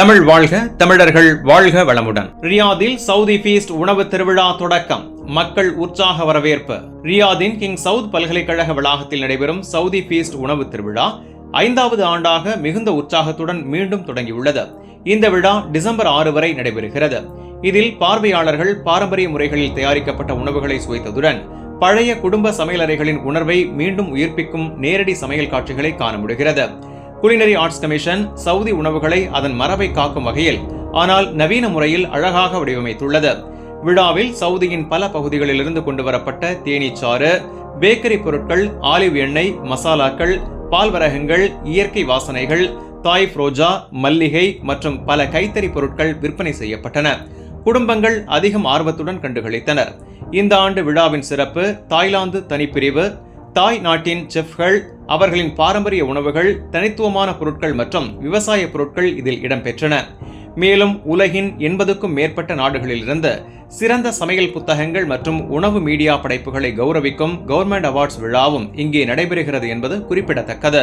தமிழ் வாழ்க தமிழர்கள் வாழ்க வளமுடன். ரியாதில் சவுதி ஃபீஸ்ட் உணவு திருவிழா தொடக்கம். மக்கள் உற்சாக வரவேற்பு. ரியாதின் கிங் சவுத் பல்கலைக்கழக வளாகத்தில் நடைபெறும் சவுதி ஃபீஸ்ட் உணவு திருவிழா ஐந்தாவது ஆண்டாக மிகுந்த உற்சாகத்துடன் மீண்டும் தொடங்கியுள்ளது. இந்த விழா டிசம்பர் ஆறு வரை நடைபெறுகிறது. இதில் பார்வையாளர்கள் பாரம்பரிய முறைகளில் தயாரிக்கப்பட்ட உணவுகளை சுவைத்ததுடன் பழைய குடும்ப சமையலறைகளின் உணர்வை மீண்டும் உயிர்ப்பிக்கும் நேரடி சமையல் காட்சிகளை காண முடிகிறது. குலினரி ஆர்ட்ஸ் கமிஷன் சவுதி உணவுகளை அதன் மரபை காக்கும் வகையில் ஆனால் நவீன முறையில் அழகாக வடிவமைத்துள்ளது. விழாவில் சவுதியின் பல பகுதிகளிலிருந்து கொண்டு வரப்பட்ட தேனீச்சாறு பேக்கரி பொருட்கள் ஆலிவ் எண்ணெய் மசாலாக்கள் பால்வரகங்கள் இயற்கை வாசனைகள் தாய் ஃப்ரோஜா மல்லிகை மற்றும் பல கைத்தறி பொருட்கள் விற்பனை செய்யப்பட்டன. குடும்பங்கள் அதிகம் ஆர்வத்துடன் கண்டுகளித்தனர். இந்த ஆண்டு விழாவின் சிறப்பு தாய்லாந்து தனிப்பிரிவு தாய் நாட்டின் செஃப்கள் அவர்களின் பாரம்பரிய உணவுகள் தனித்துவமான பொருட்கள் மற்றும் விவசாய பொருட்கள் இதில் இடம்பெற்றன. மேலும் உலகின் எண்பதுக்கும் மேற்பட்ட நாடுகளிலிருந்து சிறந்த சமையல் புத்தகங்கள் மற்றும் உணவு மீடியா படைப்புகளை கௌரவிக்கும் கவர்மெண்ட் அவார்ட்ஸ் விழாவும் இங்கே நடைபெறுகிறது என்பது குறிப்பிடத்தக்கது.